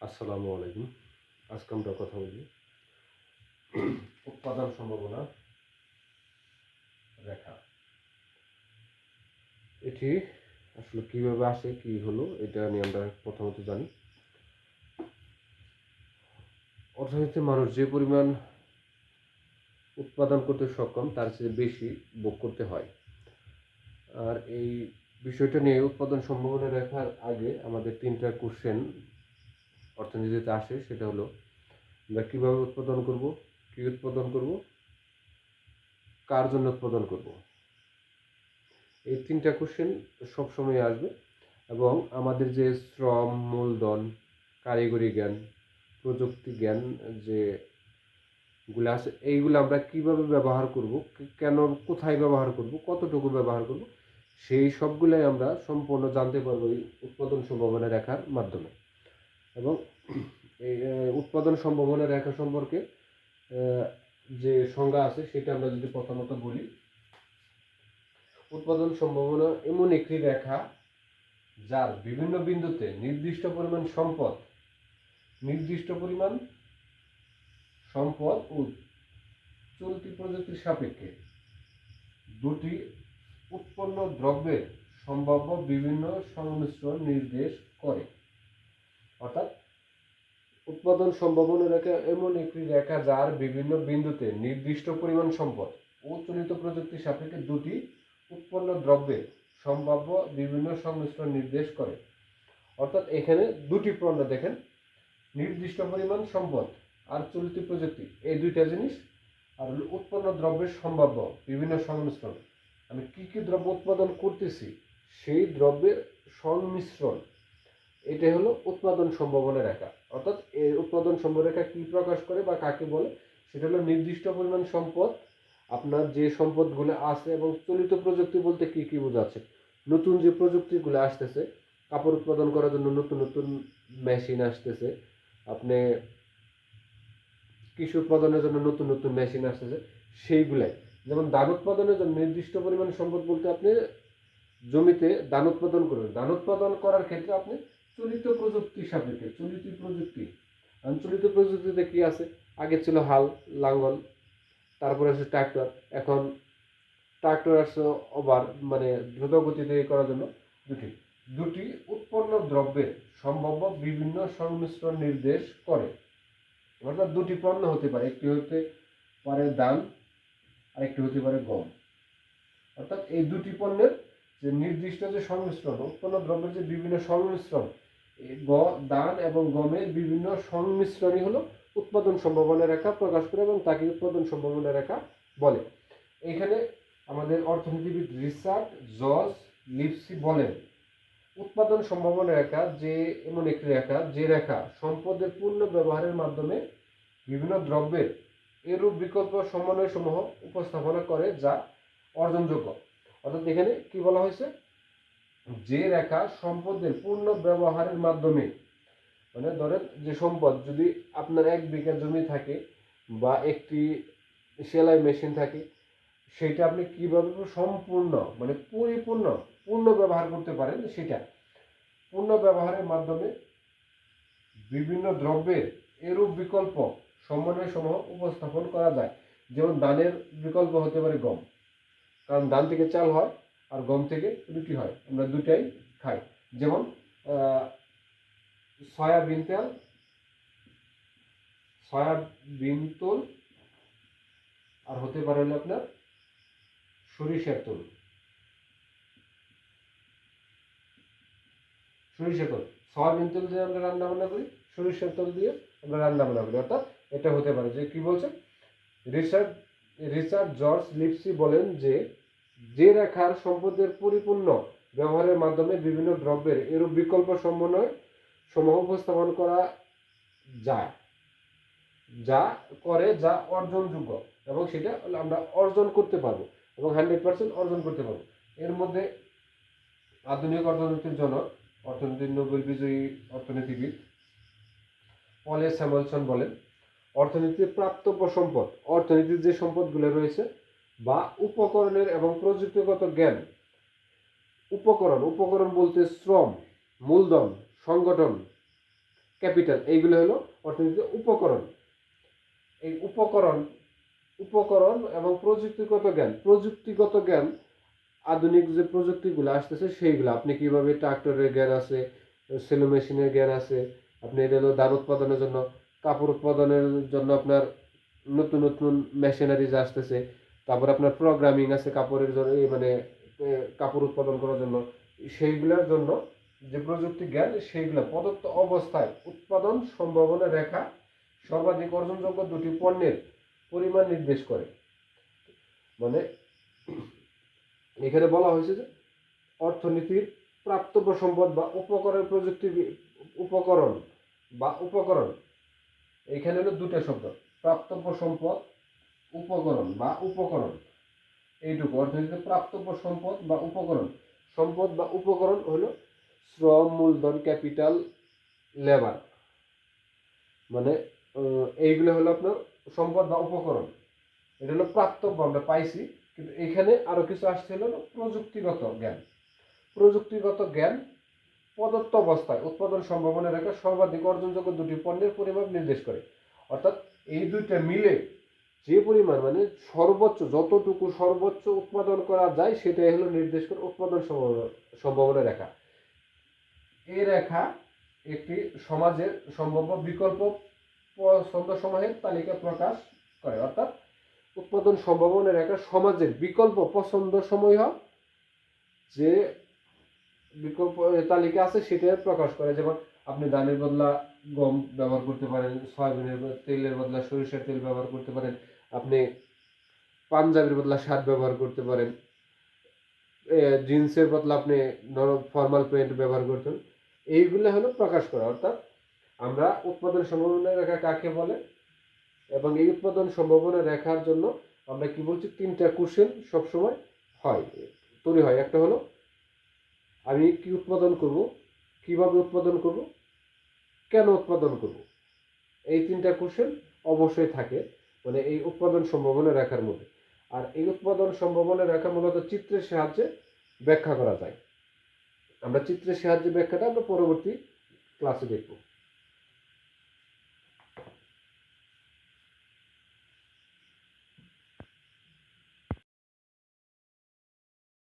আসসালামু আলাইকুম। আজকে আমরা কথা বলি উৎপাদন সম্ভাবনা রেখা। এটি আসলে কীভাবে আসে, কি হলো, এটা নিয়ে আমরা প্রথমত জানি। অর্থনীতিতে মানুষ যে পরিমাণ উৎপাদন করতে সক্ষম, তার চেয়ে বেশি ভোগ করতে হয়। আর এই বিষয়টা নিয়ে উৎপাদন সম্ভাবনা রেখার আগে আমাদের তিনটা কোশ্চেন অর্থনীতিতে আসে সেটা হলো আমরা কীভাবে উৎপাদন করব, কী উৎপাদন করব, কার জন্য উৎপাদন করব। এই তিনটা কোশ্চেন সবসময় আসবে এবং আমাদের যে শ্রম, মূলধন, কারিগরি জ্ঞান, প্রযুক্তি জ্ঞান যে গুলো আছে, এইগুলো আমরা কীভাবে ব্যবহার করব কেন কোথায় ব্যবহার করব, কতটুকু ব্যবহার করব, সেই সবগুলোই আমরা সম্পূর্ণ জানতে পারব এই উৎপাদন সম্ভাবনা রেখার মাধ্যমে। এবং উৎপাদন সম্ভাবনা রেখা সম্পর্কে যে সংজ্ঞা আছে, সেটা আমরা যদি প্রথমত বলি। উৎপাদন সম্ভাবনা এমন একটি রেখা যার বিভিন্ন বিন্দুতে নির্দিষ্ট পরিমাণ সম্পদ, নির্দিষ্ট পরিমাণ সম্পদ ও চলতি প্রযুক্তির সাপেক্ষে দুটি উৎপন্ন দ্রব্যের সম্ভাব্য বিভিন্ন সংমিশ্রণ নির্দেশ করে। অর্থাৎ উৎপাদন সম্ভাবনা রেখা এমন একটি রেখা যার বিভিন্ন বিন্দুতে নির্দিষ্ট পরিমাণ সম্পদ। ও চলিত প্রযুক্তির সাপেক্ষে দুটি উৎপন্ন দ্রব্যের সম্ভাব্য বিভিন্ন সংমিশ্রণ নির্দেশ করে। অর্থাৎ এখানে দুটি পণ্য দেখেন। নির্দিষ্ট পরিমাণ সম্পদ আর চলিত প্রযুক্তি, এই দুইটা জিনিস। আর উৎপন্ন দ্রব্যের সম্ভাব্য বিভিন্ন সংমিশ্রণ। আমি কি কি দ্রব্য উৎপাদন করতেছি, সেই দ্রব্যের সংমিশ্রণ এটা হলো উৎপাদন সম্ভাবনা রেখা। অর্থাৎ এই উৎপাদন সম্ভাবনা রেখা কি প্রকাশ করে বা কাকে বলে? সেটা হলো নির্দিষ্ট পরিমাণ সম্পদ, আপনার যে সম্পদগুলো আছে এবং চলিত প্রযুক্তি বলতে কি কি বোঝাচ্ছে? নতুন যে প্রযুক্তিগুলো আসতেছে, কাপড় উৎপাদন করার জন্য নতুন নতুন মেশিন আসতেছে, আপনি কৃষি উৎপাদনের জন্য নতুন নতুন মেশিন আসতেছে, সেইগুলাই। যেমন ধান উৎপাদনের জন্য নির্দিষ্ট পরিমাণ সম্পদ বলতে আপনি জমিতে ধান উৎপাদন করবেন। ধান উৎপাদন করার ক্ষেত্রে আপনি চলিত প্রযুক্তি সাপেক্ষে, চলিত প্রযুক্তি। চলিত প্রযুক্তিতে কি আছে? আগে ছিল হাল লাঙ্গল তারপরে আছে ট্রাক্টর। এখন ট্রাক্টর আসছে ওভার মানে দ্রুত গতিতে করার জন্য দুটি। দুটি উৎপন্ন দ্রব্যের সম্ভাব্য বিভিন্ন সংমিশ্রণ নির্দেশ করে। অর্থাৎ দুটি পণ্য হতে পারে। একটি হতে পারে ধান আর একটি হতে পারে গম। অর্থাৎ এই দুটি পণ্যের যে নির্দিষ্ট যে সংমিশ্রণ, উৎপন্ন দ্রব্যের যে বিভিন্ন সংমিশ্রণ গ ধান এবং গমের বিভিন্ন সংমিশ্রণই হলো উৎপাদন সম্ভাবনা রেখা প্রকাশ করে এবং তাকে উৎপাদন সম্ভাবনা রেখা বলে। এখানে আমাদের অর্থনীতিবিদ রিচার্ড জর্জ লিপসি বলেন, উৎপাদন সম্ভাবনা রেখা যে এমন একটি রেখা, যে রেখা সম্পদের পূর্ণ ব্যবহারের মাধ্যমে বিভিন্ন দ্রব্যের এরূপ বিকল্প সমন্বয় উপস্থাপনা করে যা অর্জনযোগ্য। অর্থাৎ এখানে কি বলা হয়েছে? যে রেখা সম্পদের পূর্ণ ব্যবহারের মাধ্যমে মানে ধরেন যে সম্পদ যদি আপনার এক বিঘা জমি থাকে বা একটি সেলাই মেশিন থাকে, সেটা আপনি কীভাবে সম্পূর্ণ মানে পরিপূর্ণ, পূর্ণ ব্যবহার করতে পারেন সেটা। পূর্ণ ব্যবহারের মাধ্যমে বিভিন্ন দ্রব্যের এরূপ বিকল্প সমন্বয় সমূহ উপস্থাপন করা যায়। যেমন ধানের বিকল্প হতে পারে গম। কারণ ধান থেকে চাল হয় আর গম থেকে রুটি হয়। আমরা দুটাই খাই। যেমন সয়াবিন তেল, সয়াবিন তোল, আর হতে পারে হলো আপনার সরিষার তেল। সরিষার তেল। সয়াবিন তেল দিয়ে আমরা রান্না বান্না করি, সরিষার তেল দিয়ে আমরা রান্না বান্না করি। অর্থাৎ এটা হতে পারে যে কি বলছেন? রিচার্ড রিচার্ড জর্জ লিপসি বলেন যে যে রেখার সম্পদের পরিপূর্ণ ব্যবহারের মাধ্যমে বিভিন্ন দ্রব্যের এরূপ বিকল্প সমন্বয় সমূহ উপস্থাপন করা যায়, যা করে, যা অর্জনযোগ্য এবং সেটা আমরা অর্জন করতে পারব এবং হান্ড্রেড পার্সেন্ট অর্জন করতে পারব। এর মধ্যে আধুনিক অর্থনীতির জনক, অর্থনীতির নোবেল বিজয়ী অর্থনীতিবিদ পলে স্যামুয়েলসন বলেন অর্থনীতির প্রাপ্তব্য সম্পদ, অর্থনীতির যে সম্পদগুলো রয়েছে বা উপকরণের এবং প্রযুক্তিগত জ্ঞান। উপকরণ উপকরণ বলতে শ্রম, মূলধন, সংগঠন, ক্যাপিটাল, এইগুলো হলো অর্থনীতির উপকরণ। এই উপকরণ উপকরণ এবং প্রযুক্তিগত জ্ঞান প্রযুক্তিগত জ্ঞান, আধুনিক যে প্রযুক্তিগুলো আসতেছে সেইগুলো। আপনি কীভাবে ট্রাক্টরের জ্ঞান আছে, সেলো মেশিনের জ্ঞান আছে, আপনি এটা হলো ধান উৎপাদনের জন্য, কাপড় উৎপাদনের জন্য আপনার নতুন নতুন মেশিনারিজ আসতেছে তারপর আপনার প্রোগ্রামিং আছে কাপড়ের জন্য মানে কাপড় উৎপাদন করার জন্য। সেইগুলোর জন্য যে প্রযুক্তি জ্ঞান, সেইগুলো প্রদত্ত অবস্থায় উৎপাদন, সম্ভাবনা, রেখা, সর্বাধিক অর্জনযোগ্য দুটি পণ্যের পরিমাণ নির্দেশ করে। মানে এখানে বলা হয়েছে যে অর্থনীতির প্রাপ্তব্য সম্পদ বা উপকরণ প্রযুক্তি উপকরণ বা উপকরণ। এখানে হলো দুটো শব্দ, প্রাপ্তব্য সম্পদ উপকরণ বা উপকরণ। এইটুকু অর্থনীতিতে প্রাপ্তব্য সম্পদ বা উপকরণ। সম্পদ বা উপকরণ হলো শ্রম, মূলধন, ক্যাপিটাল, লেবার। মানে এইগুলো হলো আপনার সম্পদ বা উপকরণ। এটা হলো প্রাপ্তব্য, আমরা পাইছি, কিন্তু এখানে আরও কিছু আসছে হলো প্রযুক্তিগত জ্ঞান। প্রযুক্তিগত জ্ঞান প্রদত্ত অবস্থায় উৎপাদন সম্ভাবনা রেখা সর্বাধিক অর্জনযোগ্য দুটি পণ্যের পরিমাপ নির্দেশ করে। অর্থাৎ এই দুইটা মিলে যে পরিমাণ মানে সর্বোচ্চ, যতটুকু সর্বোচ্চ উৎপাদন করা যায়, সেটাই হলো নির্দেশ করে উৎপাদন সম্ভাবনা রেখা। এই রেখা একটি সমাজের সম্ভাব্য বিকল্প পছন্দ সমূহের তালিকা প্রকাশ করে। অর্থাৎ উৎপাদন সম্ভাবনা রেখা সমাজের বিকল্প পছন্দ সমূহ যে বিকল্প তালিকা আছে সেটা প্রকাশ করে। যেমন আপনি ধানের বদলা গম ব্যবহার করতে পারেন, সয়াবিনের তেলের বদলা সরিষার তেল ব্যবহার করতে পারেন, আপনি পাঞ্জাবির বদলা শার্ট ব্যবহার করতে পারেন জিন্সের বদলা আপনি নরম ফর্মাল প্যান্ট ব্যবহার করতেন এইগুলো হলো প্রকাশ করা, অর্থাৎ আমরা উৎপাদন সম্ভাবনা রেখা কাকে বলে? এবং এই উৎপাদন সম্ভাবনা রেখার জন্য আমরা কি বলছি? তিনটা কোশ্চেন সবসময় হয়, তৈরি হয়। একটা হলো, আমি কি উৎপাদন করব? কীভাবে উৎপাদন করব? কেন উৎপাদন করব? এই তিনটা কোশ্চেন অবশ্যই থাকে মানে এই উৎপাদন সম্ভাবনা রেখার মধ্যে। আর এই উৎপাদন সম্ভাবনা রেখা মূলত চিত্রের সাহায্যে ব্যাখ্যা করা যায়। আমরা চিত্রের সাহায্যে ব্যাখ্যাটা আমরা পরবর্তী ক্লাসে দেখব।